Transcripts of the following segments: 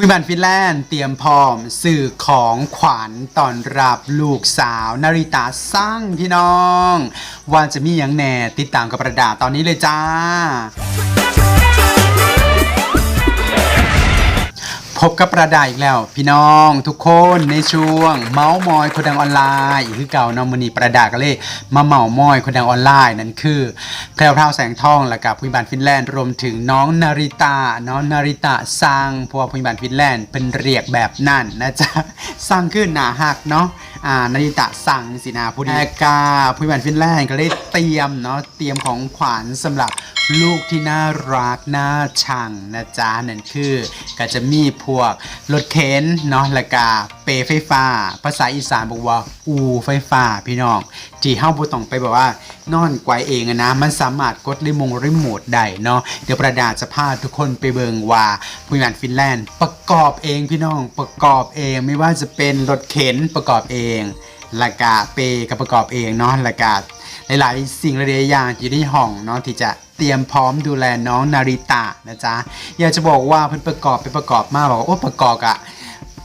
วิบันฟินแลนด์เตรียมพร้อมสื่อของขวัญตอนรับลูกสาวนาริตาสร้างพี่น้อง ว่าจะมีอย่างแน่ติดตามกับประดาตอนนี้เลยจ้า พบกับประดาอีกแล้ว พี่น้องทุกคนในช่วง เมาส์มอยคนดังออนไลน์อีกคือเก่านอมอนีประดาก็เลยมาเมาส์มอยคนดังออนไลน์นั่นคือแพรวพราวแสงทองและกับพิบาลฟินแลนด์รวมถึงน้องนาริตาน้องนาริตาสร้างพวกพิบาลฟินแลนด์เป็นเรียกแบบนั่นนะจ๊ะสร้างขึ้นหนาหักเนาะ อ่านาริตะสั่งสินาผู้ดีแอกาผู้บันฟินแลนด์ก็เลยเตรียมเนาะเตรียมของขวัญสำหรับลูกที่น่ารักน่าชังนะจ๊ะนั่นคือ ก็จะมีพวกรถเข็นเนาะและกาเปไฟฟ้า ภาษาอีสานบอกว่า อูไฟฟ้าพี่น้อง ที่เฮาบ่ต้องไปแบบว่านอนไกวเองอะนะ มันสามารถกดรีโมงรีโมทได้เนาะ เดี๋ยวประดาจะพาทุกคนไปเบิงว่าผู้งานฟินแลนด์ ประกอบเองพี่น้อง ประกอบเองไม่ว่าจะเป็นรถเข็นประกอบเองละกาเปก็ประกอบเองเนาะละกาหลายๆสิ่งหลายๆอย่างอยู่ในห้องเนาะที่จะเตรียมพร้อมดูแลน้องนาริตะนะจ๊ะ อยากจะบอกว่าเพิ่นประกอบไปประกอบมาบอกว่าโอ้ประกอบอะ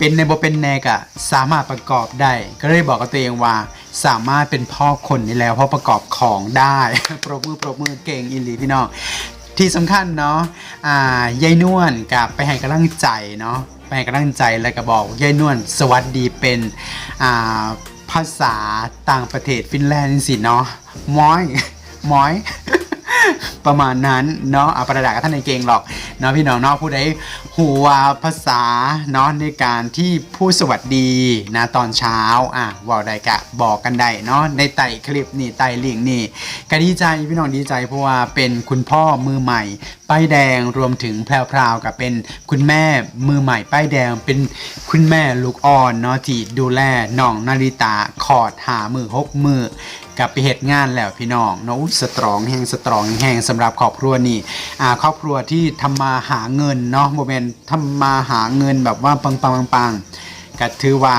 เป็นในโบเป็นแนกอะสามารถประกอบได้ ก็เลยบอกกับตัวเองว่า สามารถเป็นพ่อคนนี้แล้ว เพราะประกอบของได้ปรบมือปรบมือเก่งอินลีพี่น้องที่สำคัญเนาะอ่ายายนวลกับไปให้กำลังใจเนาะไปให้กำลังใจแล้วก็บอกยายนวลสวัสดีเป็นอ่าภาษาต่างประเทศฟินแลนด์สิเนาะม้อยม้อยประมาณนั้นเนาะอาประดากับท่านในเกงหรอกเนาะพี่น้องเนาะผู้ใด หัวภาษาเนาะในการที่พูดสวัสดีนะตอนเช้าอะบอกได้กะบอกกันได้เนาะในไต่คลิปนี่ไต่ลิงนี่ก็ดีใจพี่น้องดีใจเพราะว่าเป็นคุณพ่อมือใหม่ป้ายแดงรวมถึงแพรวๆกับเป็นคุณแม่มือใหม่ป้ายแดงเป็นคุณแม่ลูกอ่อนเนาะที่ดูแลน้องนาริตาขอดหามือหกมือ กลับไปเหตุงานแล้วพี่น้องเนาะสตรองแห่งสตรองแห่งสำหรับครอบครัวนี่อ่าครอบครัวที่ทำมาหาเงินเนาะโมเมนทำมาหาเงินแบบว่าปังปังปังปังก็ถือว่า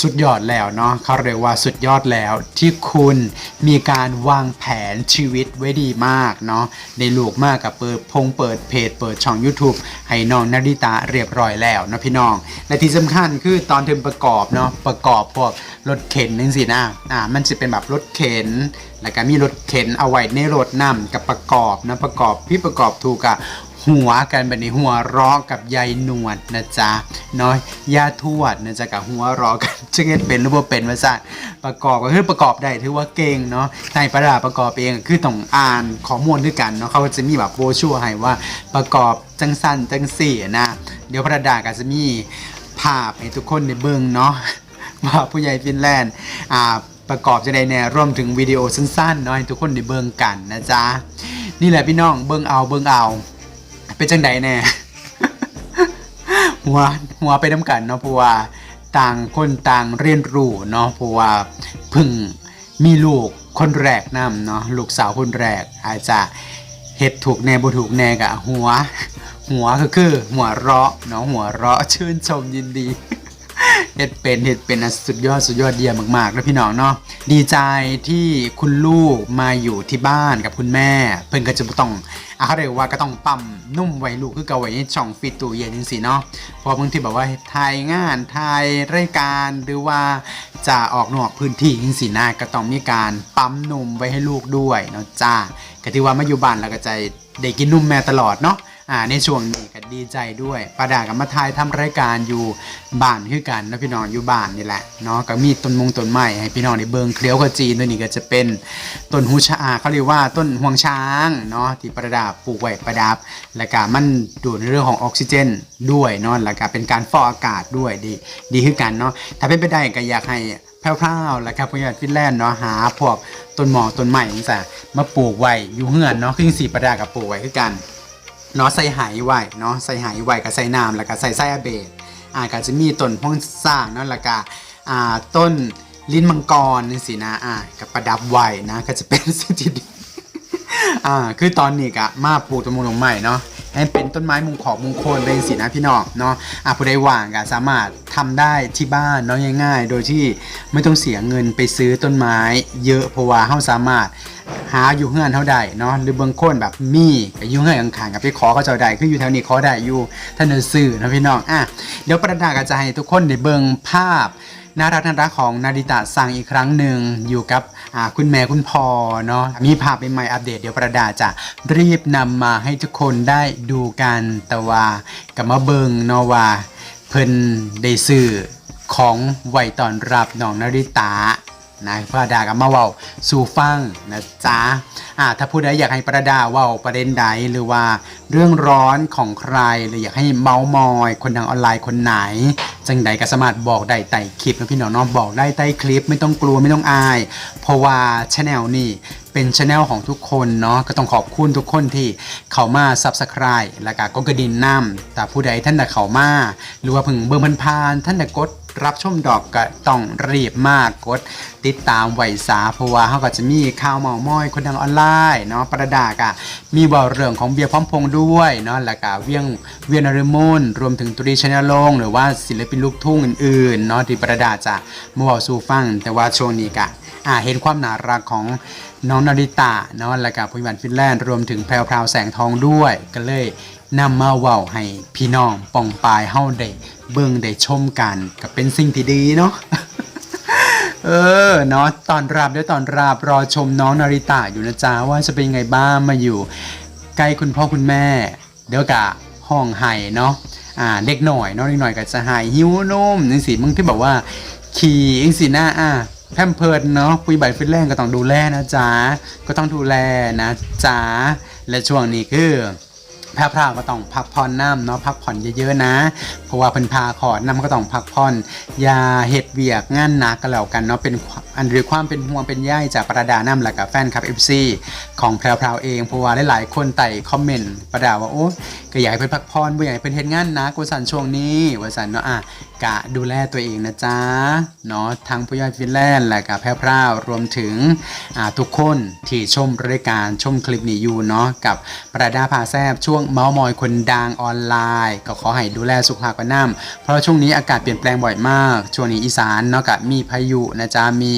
สุดยอดแล้วเนาะเขาเรียกว่าสุดยอดแล้วที่คุณมีการวางแผนชีวิตไว้ดีมากเนาะในลูกมากกับเปิดพงเปิดเพจเปิดช่อง YouTube ให้น้องนาริตาเรียบร้อยแล้วนะพี่น้อง และที่สำคัญคือตอนเธอประกอบเนาะประกอบพวกรถเข็นนึงสินะอ่ามันจะเป็นแบบรถเข็นแล้วก็มีรถเข็นเอาไว้ในรถนำกับประกอบนะประกอบพี่ประกอบถูกอะ หัวกันแบบนี้หัวร้อกับยายนวลนะจ๊ะเนาะยาทวดนะจ๊ะกับหัวร้อกันจะเห็นเป็นหรือว่าเป็นว่าซ่นประกอบก็คือประกอบได้ถือว่าเก่งเนาะในประดาประกอบเองคือต้องอ่านข้อมูลด้วยกันเนาะเขาจะมีแบบโบชัวร์ให้ว่าประกอบจังสั้นจังสี่นะเดี๋ยวประดาก็จะมีภาพให้ทุกคนได้เบิ่งเนาะว่าผู้ใหญ่ฟินแลนด์อ่าประกอบจะได้แน่ร่วมถึงวิดีโอสั้นๆเนาะให้ทุกคนได้เบิ่งกันนะจ๊ะนี่แหละพี่น้องเบิ่งเอาเบิ่งเอา เป็นจังใดแน่หัวหัวไปน้ำกันเนาะเพราะว่าต่างคนต่างเรียนรู้เนาะเพราะว่าเพึ่งมีลูกคนแรกนํเนาะลูกสาวคนแรก อาจจะเห็ดถูกแน่บ่ถูกแน่กะหัว หัวก็คือหัวเราะเนาะหัวเราะชื่นชมยินดี เฮ็ดเป็นเฮ็ดเป็นอะสุดยอดสุดยอดเยี่ยมากๆแล้วพี่น้องเนาะดีใจที่คุณลูกมาอยู่ที่บ้านกับคุณแม่ เพิ่นก็จะต้องอะเขาเรียกว่าก็ต้องปั๊มนุ่มไว้ลูกคือเกาไว้ในช่องฟิตตู้เย็นจังซี่เนาะเพอบางทีแบบว่าถ่ายงานถ่ายรายการหรือว่าจะออกนอกพื้นที่จังซี่นะก็ต้องมีการปั๊มนุ่มไว้ให้ลูกด้วยเนาะจ้าก็ถือว่ามาอยู่บ้านแล้วก็ใจได้กินนุ่มแม่ตลอดเนาะ อ่าในช่วงนี้ก็ดีใจด้วยป้าดากับมาทายทำรายการอยู่บ้านคือกันนะพี่น้องอยู่บ้านนี่แหละเนาะก็มีต้นมงต้นไม้ให้พี่น้องได้เบิงเคลียวขจีนตัวนี้ก็จะเป็นต้นหูชาอาเขาเรียกว่าต้นห่วงช้างเนาะที่ประดาปลูกไว้ประดับ และก็มันดูดในเรื่องของออกซิเจนด้วยเนาะแล้วก็เป็นการฟอกอากาศด้วยดีดีคือกันเนาะถ้าเป็นไปได้ก็อยากให้แพร่วๆแล้วครับพยาฟินแลนด์เนาะหาพวกต้นหมอกต้นไม้จังซี่มาปลูกไว้อยู่เฮือนเนาะคือจังซี่ประดากับปลูกไว้คือกัน เนาะใส่ไหไว้เนาะใส่ไหไว้กับใส่น้ำแล้วก็ใส่ไส้อาเบดอ่าก็จะมีต้นพ่องสร้างเนาะแล้วก็อ่าต้นลิ้นมังกรนี่สินะอ่ากับประดับไหวนะก็จะเป็นสิ่งที่ดีอ่าคือตอนนี้กะมาปลูกต้นมงลงใหม่เนาะให้เป็นต้นไม้มงขอบมงคลเป็นสีนะพี่น้องเนาะอะผู้ใดว่างก็สามารถทำได้ที่บ้านเนาะง่ายๆ โดยที่ไม่ต้องเสียเงินไปซื้อต้นไม้ เยอะเพราะว่าเฮาสามารถ หาอยู่เฮือนเท่าใดเนาะหรือบางคนแบบมีก็อยู่เฮือนข้างๆกับไปขอเขาเจ้าใดคืออยู่แถวนี้ขอได้อยู่ท่านเดินซื้อนะพี่น้องอะเดี๋ยวประดาก็จะให้ทุกคนได้เบิ่งภาพน่ารักน่ารักของนาดิตะสั่งอีกครั้งหนึ่งอยู่กับคุณแม่คุณพ่อเนาะมีภาพใหม่อัปเดตเดี๋ยวประดาจะรีบนำมาให้ทุกคนได้ดูกันแต่ว่ากับมาเบิงเนาะว่าเพิ่นได้ซื้อของไว้ตอนรับน้องนาริตะ นะประดากับมาเว้าสู่ฟังนะจ๊ะอ่าถ้าผู้ใดอยากให้ประดาเว้าประเด็นใดหรือว่าเรื่องร้อนของใครหรืออยากให้เมามอย คนดังออนไลน์คนไหน จังใดก็สามารถบอกได้ใต้คลิปนะพี่น้องเนาะบอกได้ใต้คลิปไม่ต้องกลัวไม่ต้องอาย เพราะว่าช anel นี่เป็นช anel ของทุกคนเนาะก็ต้องขอบคุณทุกคนที่เข้ามา subscribe แล้วก็กดกระดิ่งน้ำแต่ผู้ใดท่านใดเข้ามา หรือว่าเพิ่งเบิ่งพันพานท่านใดกด รับชมดอกก็ต้องรีบมากกด ติดตามไหวสาเพราะว่าเขาก็จะมีข่าวเมาม้อยคนดังออนไลน์เนาะประดากะมีเบาเรื่องของเบียร์พร้อมพงด้วยเนาะแล้วก็เวียงเวียนอริมนรวมถึงตุรีชนาลงหรือว่าศิลปินลูกทุ่งอื่นๆเนาะที่ประดาจะมาบอกสู่ฟังแต่ว่าช่วงนี้กะอ่าเห็นความน่ารักของ น้องนาริตะเนาะแล้วก็ผู้บันฟินแลนด์รวมถึงแพรวพราวแสงทองด้วย ก็เลยนำมาเว้าให้พี่น้องปองปายเฮาได้เบิ่งได้ชมกันก็เป็นสิ่งที่ดีเนาะเออเนาะตอนรับด้วยตอนรับรอชมน้องนาริตะอยู่นะจ๊ะว่าจะเป็นยังไงบ้างมาอยู่ ใกล้คุณพ่อคุณแม่ เดี๋ยวกะห้องไห้เนาะอ่าเด็กหน่อยเนาะเด็กหน่อยก็จะหายหิวนมจังสิมึงที่แบบว่า ขี่อิงสีหน้าอะ แพมเพิร์ดเนาะปุยใบฟิตแรงก็ต้องดูแลนะจ๊ะก็ต้องดูแลนะจ๊ะและช่วงนี้คือ แพร่พราวก็ต้องพักผ่อนน้ำเนาะพักผ่อนเยอะๆนะ เพราะว่าเพิ่นพาขอดน้ำก็ต้องพักผ่อนอย่าเฮ็ดเวียกงานหนักกันแล้วกันเนาะเป็นอันหรือความเป็นห่วงเป็นใยจากประดาน้ำและกับแฟนคลับ FC ของแพรวพราวเองเพราะว่าหลายๆคนไต่คอมเมนต์ประดาว่าโอ้ก็อยากให้เพิ่นพักผ่อนบ่อยากให้เพิ่นเฮ็ดงานหนักว่าซั่นช่วงนี้ว่าซั่นเนาะอะกะดูแลตัวเองนะจ๊ะเนาะทั้งผู้ย่อยฟินแลนด์และกับแพรวพราวรวมถึงอ่าทุกคนที่ชมรายการชมคลิปนี้อยู่เนาะกับประดาพาแซบช่วงเมาส์มอยคนดังออนไลน์ ก็ขอให้ดูแลสุขภาพกันน้ำเพราะช่วงนี้อากาศเปลี่ยนแปลงบ่อยมาก ช่วงนี้อีสานเนาะกับมีพายุนะจ๊ะมี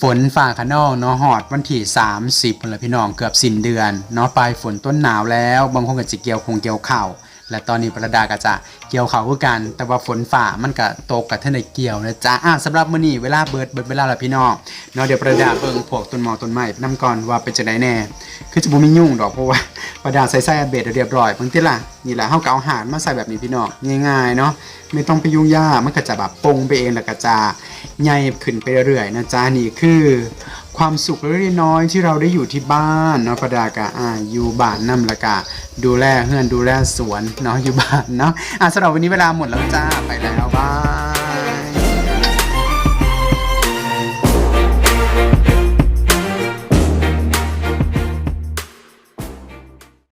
ฝนฝ่าขนองเนาะหอดวันที่ 30พุ่นลพี่น้องเกือบสิ้นเดือนเนาะปลายฝนต้นหนาวแล้ว บางคนก็จะเกี่ยวคงเกี่ยวเข่า และตอนนี้ประดาก็จะเกี่ยวเขาคือกัน แต่ว่าฝนฝ่ามันก็ตกกับท่านในเกี่ยวนะจ๊ะอะสำหรับมื้อนี้เวลาเบิดเบิดเวลาล้วพี่น้องเนาะเดี๋ยวประดาเบิ่งพวกต้นหมอต้นไม้นํก่อนว่าเป็นจังไดแน่ คือจะบ่มียุ่งดอกเพราะว่าประดาใส่ใส่อัปเดเรียบร้อยบางทีล่ะนี่แหละเฮาก็เอาอาหารมาใส่แบบนี้พี่น้องง่ายๆเนาะไม่ต้องไปยุ่งยากมันก็จะแบบปรุงไปเองแล้วก็จะใหญ่ขึ้นไปเรื่อยๆนะจ๊ะนี่คือ ความสุขเล็กน้อยที่เราได้อยู่ที่บ้านเนาะประดากะอ่าอยู่บ้านนํละกะ ดูแลเฮือนดูแลสวนเนาะอยู่บ้านเนาะอะสำหรับวันนี้เวลาหมดแล้วจ้าไปแล้วบาย